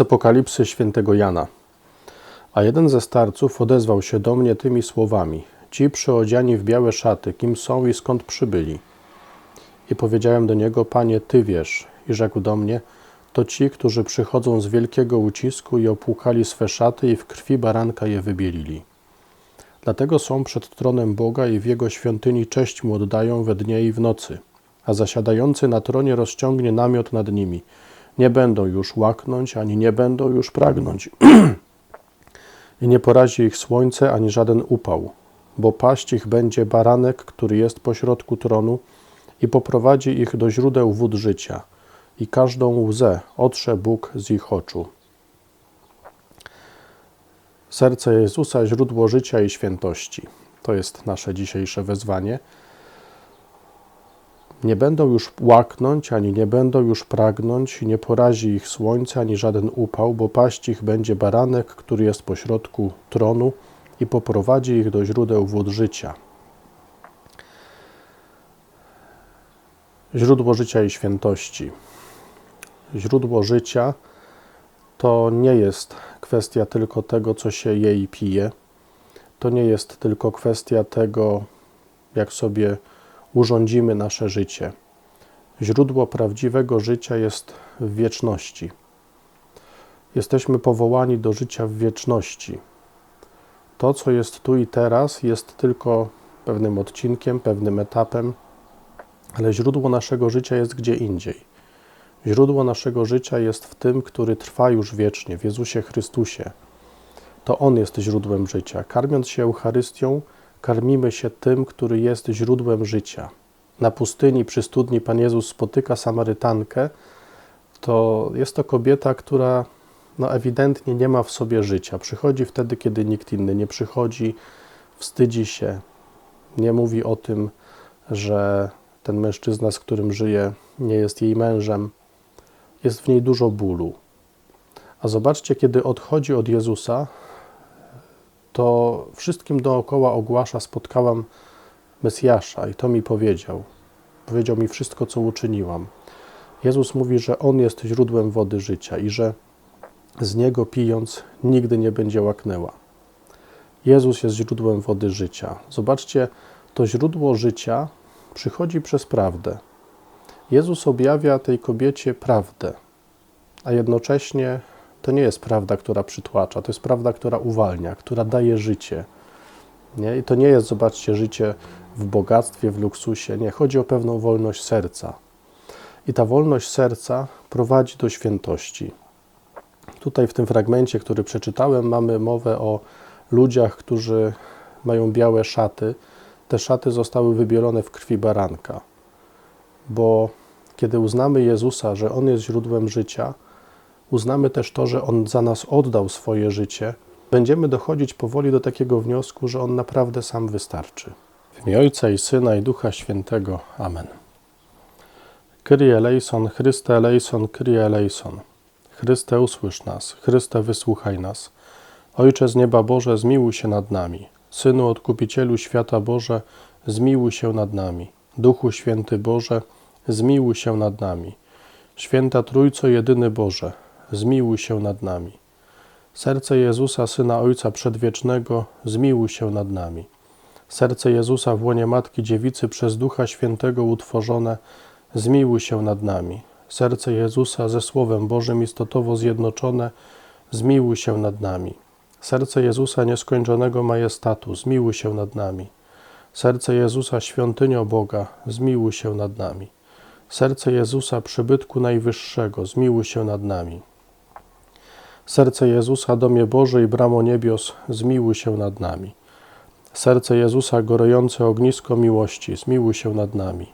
Apokalipsy świętego Jana. A jeden ze starców odezwał się do mnie tymi słowami: Ci przyodziani w białe szaty, kim są i skąd przybyli? I powiedziałem do niego: Panie, ty wiesz. I rzekł do mnie: To ci, którzy przychodzą z wielkiego ucisku i opłukali swe szaty i w krwi baranka je wybielili. Dlatego są przed tronem Boga i w jego świątyni cześć mu oddają we dnie i w nocy. A zasiadający na tronie rozciągnie namiot nad nimi. Nie będą już łaknąć, ani nie będą już pragnąć. I nie porazi ich słońce, ani żaden upał, bo paść ich będzie baranek, który jest pośrodku tronu i poprowadzi ich do źródeł wód życia i każdą łzę otrze Bóg z ich oczu. Serce Jezusa, źródło życia i świętości. To jest nasze dzisiejsze wezwanie. Nie będą już łaknąć, ani nie będą już pragnąć, nie porazi ich słońce, ani żaden upał, bo paść ich będzie baranek, który jest pośrodku tronu i poprowadzi ich do źródeł wód życia. Źródło życia i świętości. Źródło życia to nie jest kwestia tylko tego, co się je i pije. To nie jest tylko kwestia tego, jak sobie urządzimy nasze życie. Źródło prawdziwego życia jest w wieczności. Jesteśmy powołani do życia w wieczności. To, co jest tu i teraz, jest tylko pewnym odcinkiem, pewnym etapem, ale źródło naszego życia jest gdzie indziej. Źródło naszego życia jest w tym, który trwa już wiecznie, w Jezusie Chrystusie. To On jest źródłem życia. Karmiąc się Eucharystią, karmimy się tym, który jest źródłem życia. Na pustyni przy studni Pan Jezus spotyka Samarytankę. To jest to kobieta, która no ewidentnie nie ma w sobie życia. Przychodzi wtedy, kiedy nikt inny nie przychodzi, wstydzi się, nie mówi o tym, że ten mężczyzna, z którym żyje, nie jest jej mężem. Jest w niej dużo bólu. A zobaczcie, kiedy odchodzi od Jezusa, to wszystkim dookoła ogłasza: Spotkałam Mesjasza, i to mi powiedział. Powiedział mi wszystko, co uczyniłam. Jezus mówi, że On jest źródłem wody życia i że z Niego pijąc nigdy nie będzie łaknęła. Jezus jest źródłem wody życia. Zobaczcie, to źródło życia przychodzi przez prawdę. Jezus objawia tej kobiecie prawdę, a jednocześnie to nie jest prawda, która przytłacza, to jest prawda, która uwalnia, która daje życie. Nie? I to nie jest, zobaczcie, życie w bogactwie, w luksusie. Nie, chodzi o pewną wolność serca. I ta wolność serca prowadzi do świętości. Tutaj w tym fragmencie, który przeczytałem, mamy mowę o ludziach, którzy mają białe szaty. Te szaty zostały wybielone w krwi baranka, bo kiedy uznamy Jezusa, że On jest źródłem życia, uznamy też to, że On za nas oddał swoje życie, będziemy dochodzić powoli do takiego wniosku, że On naprawdę sam wystarczy. W imię Ojca i Syna i Ducha Świętego. Amen. Kyrie eleison, Chryste eleison, Kyrie eleison. Chryste usłysz nas, Chryste wysłuchaj nas. Ojcze z nieba Boże, zmiłuj się nad nami. Synu Odkupicielu świata Boże, zmiłuj się nad nami. Duchu Święty Boże, zmiłuj się nad nami. Święta Trójco Jedyny Boże, zmiłuj się nad nami. Serce Jezusa, Syna Ojca Przedwiecznego, zmiłuj się nad nami. Serce Jezusa w łonie Matki Dziewicy przez Ducha Świętego utworzone, zmiłuj się nad nami. Serce Jezusa ze Słowem Bożym istotowo zjednoczone, zmiłuj się nad nami. Serce Jezusa nieskończonego majestatu, zmiłuj się nad nami. Serce Jezusa świątynio Boga, zmiłuj się nad nami. Serce Jezusa przybytku Najwyższego, zmiłuj się nad nami. Serce Jezusa domie Bożej, bramo niebios, zmiłuj się nad nami. Serce Jezusa gorejące ognisko miłości, zmiłuj się nad nami.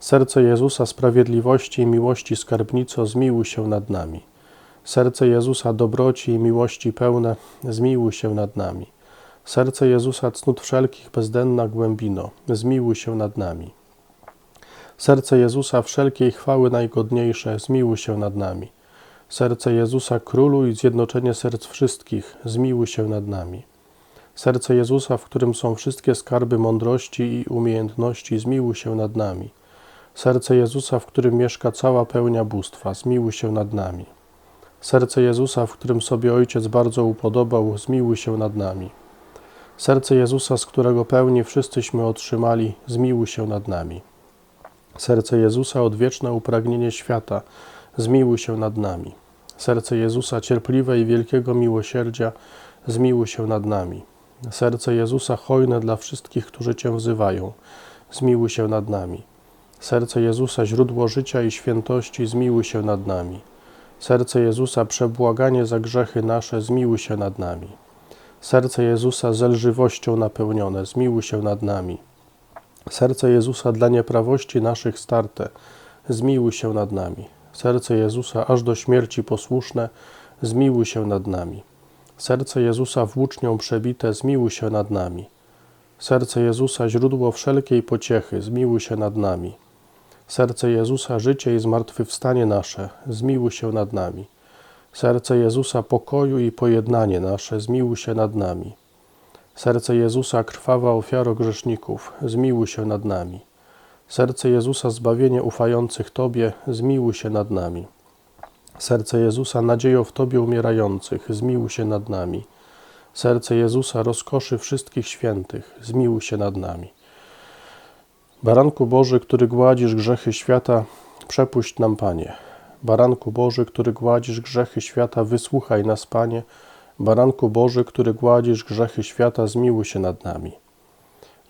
Serce Jezusa sprawiedliwości i miłości skarbnico, zmiłuj się nad nami. Serce Jezusa dobroci i miłości pełne, zmiłuj się nad nami. Serce Jezusa cnót wszelkich bezdenna głębino, zmiłuj się nad nami. Serce Jezusa wszelkiej chwały najgodniejsze, zmiłuj się nad nami. Serce Jezusa Królu i zjednoczenie serc wszystkich, zmiłuj się nad nami. Serce Jezusa, w którym są wszystkie skarby mądrości i umiejętności, zmiłuj się nad nami. Serce Jezusa, w którym mieszka cała pełnia bóstwa, zmiłuj się nad nami. Serce Jezusa, w którym sobie Ojciec bardzo upodobał, zmiłuj się nad nami. Serce Jezusa, z którego pełni wszyscyśmy otrzymali, zmiłuj się nad nami. Serce Jezusa, odwieczne upragnienie świata, zmiłuj się nad nami. Serce Jezusa, cierpliwe i wielkiego miłosierdzia, zmiłuj się nad nami. Serce Jezusa, hojne dla wszystkich, którzy Cię wzywają, zmiłuj się nad nami. Serce Jezusa, źródło życia i świętości, zmiłuj się nad nami. Serce Jezusa, przebłaganie za grzechy nasze, zmiłuj się nad nami. Serce Jezusa, zelżywością napełnione, zmiłuj się nad nami. Serce Jezusa, dla nieprawości naszych starte, zmiłuj się nad nami. Serce Jezusa, aż do śmierci posłuszne, zmiłuj się nad nami. Serce Jezusa, włócznią przebite, zmiłuj się nad nami. Serce Jezusa, źródło wszelkiej pociechy, zmiłuj się nad nami. Serce Jezusa, życie i zmartwychwstanie nasze, zmiłuj się nad nami. Serce Jezusa, pokoju i pojednanie nasze, zmiłuj się nad nami. Serce Jezusa, krwawa ofiaro grzeszników, zmiłuj się nad nami. Serce Jezusa, zbawienie ufających Tobie, zmiłuj się nad nami. Serce Jezusa, nadzieją w Tobie umierających, zmiłuj się nad nami. Serce Jezusa, rozkoszy wszystkich świętych, zmiłuj się nad nami. Baranku Boży, który gładzisz grzechy świata, przepuść nam, Panie. Baranku Boży, który gładzisz grzechy świata, wysłuchaj nas, Panie. Baranku Boży, który gładzisz grzechy świata, zmiłuj się nad nami.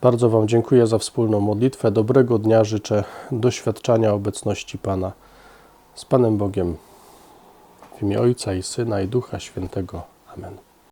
Bardzo Wam dziękuję za wspólną modlitwę. Dobrego dnia życzę doświadczania obecności Pana. Z Panem Bogiem w imię Ojca i Syna i Ducha Świętego. Amen.